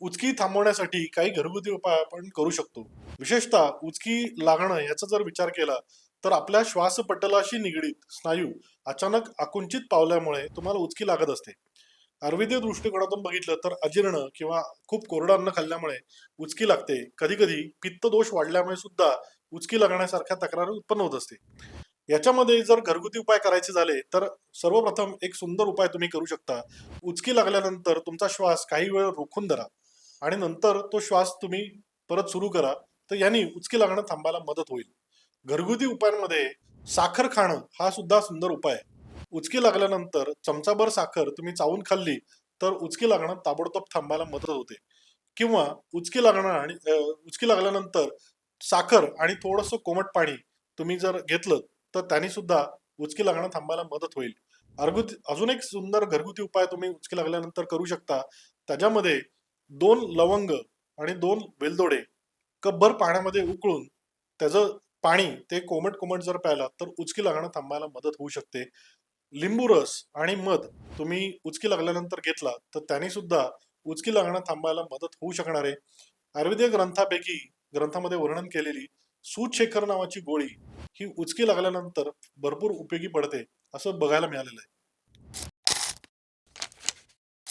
उचकी थांबवण्यासाठी काही घरगुती उपाय आपण करू शकतो. विशेषतः उचकी लागणं याचा जर विचार केला तर आपल्या श्वासपटलाशी निगडीत स्नायू अचानक आकुंचित पावल्यामुळे तुम्हाला उचकी लागत असते. आयुर्वेदीय दृष्टिकोनातून बघितलं तर अजीर्ण किंवा खूप कोरडं अन्न खाल्ल्यामुळे उचकी लागते. कधी कधी पित्त दोष वाढल्यामुळे सुद्धा उचकी लागण्यासारख्या तक्रारी उत्पन्न होत असते. याच्यामध्ये जर घरगुती उपाय करायचे झाले तर सर्वप्रथम एक सुंदर उपाय तुम्ही करू शकता. उचकी लागल्यानंतर तुमचा श्वास काही वेळ रोखून धरा. आणि नंतर तो श्वास तुम्ही परत सुरू करा तर यांनी उचकी लागणं थांबायला मदत होईल. घरगुती उपायांमध्ये साखर खाणं हा सुद्धा सुंदर उपाय आहे. उचकी लागल्यानंतर चमचाभर साखर तुम्ही चावून खाल्ली तर उचकी लागणं ताबडतोब थांबायला मदत होते. किंवा उचकी लागणं आणि उचकी लागल्यानंतर साखर आणि थोडंसं कोमट पाणी तुम्ही जर घेतलं तर त्याने सुद्धा उचकी लागणं थांबायला मदत होईल. घरगुती अजून एक सुंदर घरगुती उपाय तुम्ही उचकी लागल्यानंतर करू शकता. त्याच्यामध्ये दोन लवंग आणि दोन वेलदोडे कपभर पाण्यामध्ये उकळून त्याचं पाणी ते कोमट कोमट जर प्यायला तर उचकी लागणं थांबायला मदत होऊ शकते. लिंबू रस आणि मध तुम्ही उचकी लागल्यानंतर घेतला तर त्याने सुद्धा उचकी लागणं थांबायला मदत होऊ शकणार आहे. आयुर्वेदीय ग्रंथापैकी ग्रंथामध्ये वर्णन केलेली सूतशेखर नावाची गोळी ही उचकी लागल्यानंतर भरपूर उपयोगी पडते असं बघायला मिळालेलं आहे.